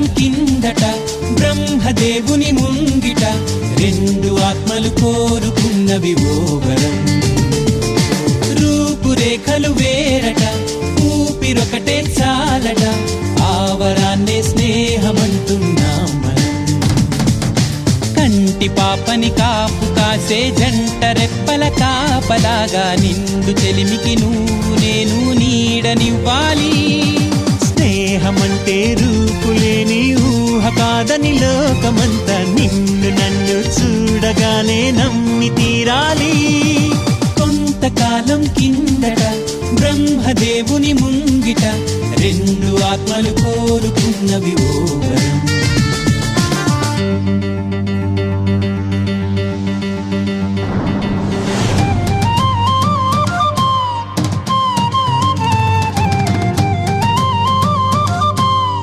కొంతకాలం కిందట బ్రహ్మదేవుని ముంగిట రెండు ఆత్మలు కోరుకున్నవి ఓవరం. రూపురేఖలు వేరట ఊపిరొకటే చాలట ఆవరాన్నే స్నేహమంటున్నాం మనం. కంటి పాపని కాపు కాసే జంట రెప్పల కాపలాగా నిండు చెలిమికి నువ్వు నేను నీడనివ్వాలి. స్నేహమంటే రూపులే కాదని లోకమంతా నిన్ను నన్ను చూడగానే నమ్మి తీరాలి. కొంతకాలం కిందట బ్రహ్మదేవుని ముంగిట రెండు ఆత్మలు కోరుకున్నవి ఓ